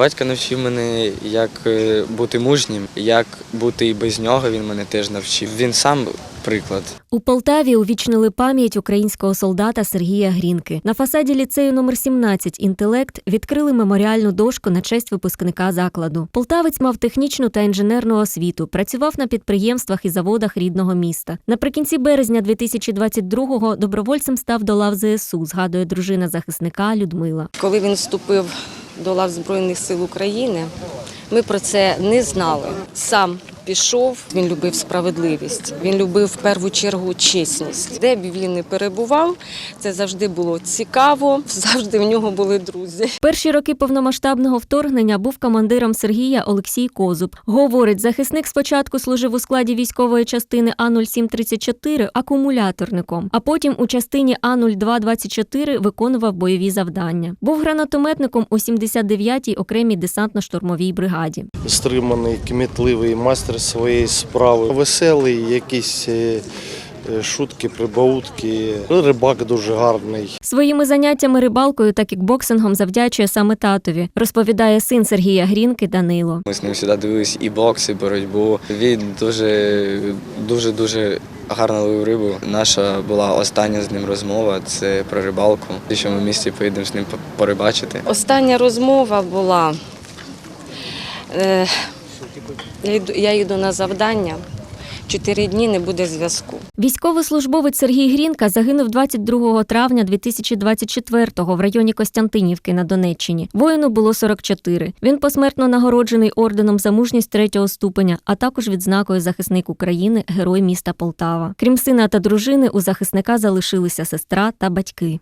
Батько навчив мене, як е, бути мужнім, як бути і без нього. Він мене теж навчив. Він сам приклад. У Полтаві увічнили пам'ять українського солдата Сергія Грінки. На фасаді ліцею номер 17 «Інтелект» відкрили меморіальну дошку на честь випускника закладу. Полтавець мав технічну та інженерну освіту, працював на підприємствах і заводах рідного міста. Наприкінці березня 2022-го добровольцем став до лав ЗСУ, згадує дружина захисника Людмила. Коли він вступив до лав Збройних сил України, ми про це не знали. Сам пішов, він любив справедливість, він любив в першу чергу чесність. Де б він не перебував, це завжди було цікаво, завжди в нього були друзі. Перші роки повномасштабного вторгнення був командиром Сергія Олексій Козуб. Говорить, захисник спочатку служив у складі військової частини А0734 акумуляторником, а потім у частині А0224 виконував бойові завдання. Був гранатометником у 79-й окремій десантно-штурмовій бригаді. стриманий, кмітливий майстер своєї справи, веселий, якісь е, е, шутки, прибаутки. Рибак дуже гарний. Своїми заняттями рибалкою та кікбоксингом завдячує саме татові, розповідає син Сергія Грінки Данило. Ми з ним завжди дивились і бокс, і боротьбу. Він дуже, дуже, дуже гарно ловив рибу. Наша була остання з ним розмова. Це про рибалку. І що ми в місті поїдемо з ним порибачити. Остання розмова була. Е, я йду- я їду на завдання. Чотири дні не буде зв'язку. Військовослужбовець Сергій Грінка загинув 22 травня 2024-го в районі Костянтинівки на Донеччині. Воїну було 44. Він посмертно нагороджений орденом за мужність третього ступеня, а також відзнакою захисник України, герой міста Полтава. Крім сина та дружини, у захисника залишилися сестра та батьки.